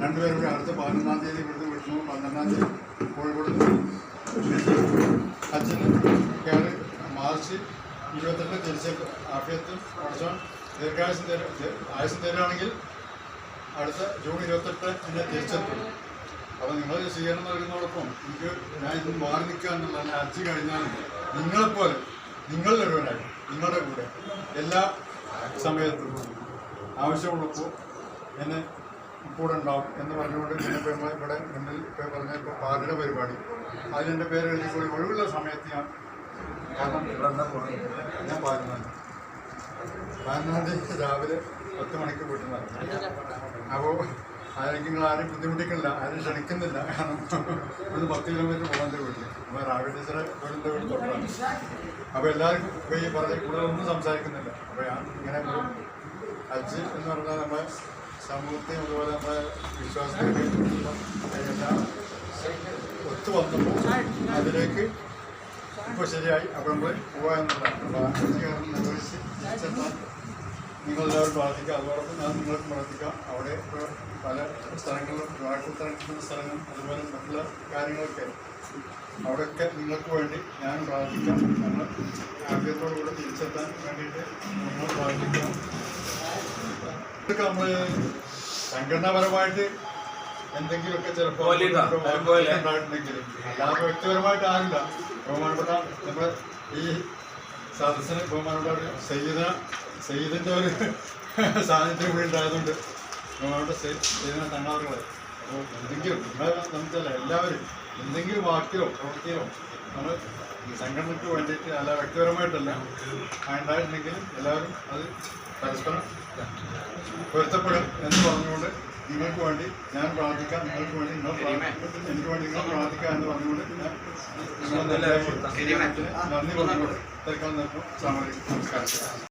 രണ്ടുപേരും കൂടി അടുത്ത പതിനൊന്നാം തീയതി ഇവിടുന്ന് വിഷ്ണു പന്ത്രണ്ടാം തീയതി കോഴിക്കോട് അച്ഛന് കയറി മാർച്ച് ഇരുപത്തെട്ട് തിരിച്ച് ആഫിയത്തും പഠിച്ചോൺ ദീർഘായുസ് ആയുസ് തരുവാണെങ്കിൽ അടുത്ത ജൂൺ ഇരുപത്തെട്ട് എന്നെ തിരിച്ചെത്തും. അപ്പോൾ നിങ്ങൾ സ്വീകരണം നൽകുന്നതോടൊപ്പം എനിക്ക് ഞാൻ ഇന്ന് മാറി നിൽക്കുക എന്നുള്ള അച്ഛൻ കഴിഞ്ഞാൽ നിങ്ങളെപ്പോലെ നിങ്ങളുടെ ഒരുവനായി നിങ്ങളുടെ കൂടെ എല്ലാ സമയത്തും ആവശ്യമുള്ളപ്പോൾ എന്നെ കൂടെ ഉണ്ടാവും എന്ന് പറഞ്ഞുകൊണ്ട് പിന്നെ നമ്മൾ ഇവിടെ മുന്നിൽ ഇപ്പോൾ പറഞ്ഞ ഇപ്പോൾ പാർട്ടിയുടെ പരിപാടി. അതിലെന്റെ പേര് എഴുതിക്കൂടി ഒഴിവുള്ള സമയത്ത് ഞാൻ കാരണം ഞാൻ പാരുന്നതാണ് പതിനൊന്നാം തീയതി രാവിലെ പത്ത് മണിക്ക് വീട്ടിൽ നിന്ന് അപ്പോൾ ആരെങ്കിലും നിങ്ങൾ ആരും ബുദ്ധിമുട്ടിക്കുന്നില്ല ആരും ക്ഷണിക്കുന്നില്ല. കാരണം ഇവിടുന്ന് പത്ത് കിലോമീറ്റർ പോകാൻ വീട്ടിൽ അപ്പോൾ രാവിലെ ടീച്ചറെ വീടിന്റെ വീട് തൊട്ടാണ് അപ്പോൾ എല്ലാവർക്കും ഈ പറഞ്ഞ കൂടുതൽ ഒന്നും സംസാരിക്കുന്നില്ല. അപ്പോൾ ഞാൻ ഇങ്ങനെ അച്ഛൻ എന്ന് പറഞ്ഞാൽ നമ്മുടെ സമൂഹത്തെയും അതുപോലെ നമ്മുടെ വിശ്വാസത്തെയും എല്ലാം ഒത്തു അതിലേക്ക് ഇപ്പോൾ ശരിയായി. അപ്പം നമ്മൾ പോവാ എന്നുള്ളതാണ്. നിർവഹിച്ച് തിരിച്ചെത്താൻ നിങ്ങളെല്ലാവരും പ്രാർത്ഥിക്കുക. അതോടൊപ്പം ഞാൻ നിങ്ങൾക്ക് പ്രാർത്ഥിക്കാം. അവിടെ പല സ്ഥലങ്ങളിലും വിവാഹത്തിറങ്ങുന്ന സ്ഥലങ്ങളും അതുപോലെ മറ്റുള്ള കാര്യങ്ങളൊക്കെ അവിടെയൊക്കെ നിങ്ങൾക്ക് വേണ്ടി ഞാൻ പ്രാർത്ഥിക്കാം. നമ്മൾ ആദ്യത്തോടുകൂടെ തിരിച്ചെത്താൻ വേണ്ടിയിട്ട് നിങ്ങൾ ഇതൊക്കെ നമ്മൾ സംഘടനാപരമായിട്ട് എന്തെങ്കിലുമൊക്കെ ചിലപ്പോൾ. ഉണ്ടായിട്ടുണ്ടെങ്കിലും അല്ലാതെ വ്യക്തിപരമായിട്ട് ആരില്ല ബഹുമാനപ്പെട്ട നമ്മുടെ ഈ സദസ്സിന് ബഹുമാനപ്പെട്ട സയ്യിദ സയ്യിദിന്റെ ഒരു സാന്നിധ്യം കൂടി ഉണ്ടായതുകൊണ്ട് ബഹുമാനപ്പെട്ട സയ്യിദിനെ തങ്ങാറുകളെ അപ്പോൾ എന്തെങ്കിലും നിങ്ങളെ നമുക്കല്ല എല്ലാവരും എന്തെങ്കിലും വാക്കിലോ പ്രവൃത്തിയിലോ നമ്മൾ ഈ സംഘടനയ്ക്ക് വേണ്ടിയിട്ട് അല്ല വ്യക്തിപരമായിട്ടല്ല ഉണ്ടായിട്ടുണ്ടെങ്കിൽ എല്ലാവരും അത് പരസ്പരം പൊരുത്തപ്പെടും എന്ന് പറഞ്ഞുകൊണ്ട് നിങ്ങൾക്ക് വേണ്ടി ഞാൻ പ്രാർത്ഥിക്കാം. നിങ്ങൾക്ക് വേണ്ടി നിങ്ങൾ എനിക്ക് വേണ്ടി നിങ്ങൾ പ്രാർത്ഥിക്കാം എന്ന് പറഞ്ഞുകൊണ്ട് ഞാൻ നന്ദി പറഞ്ഞുകൊണ്ട് തൽക്കാലം നമസ്കാരം.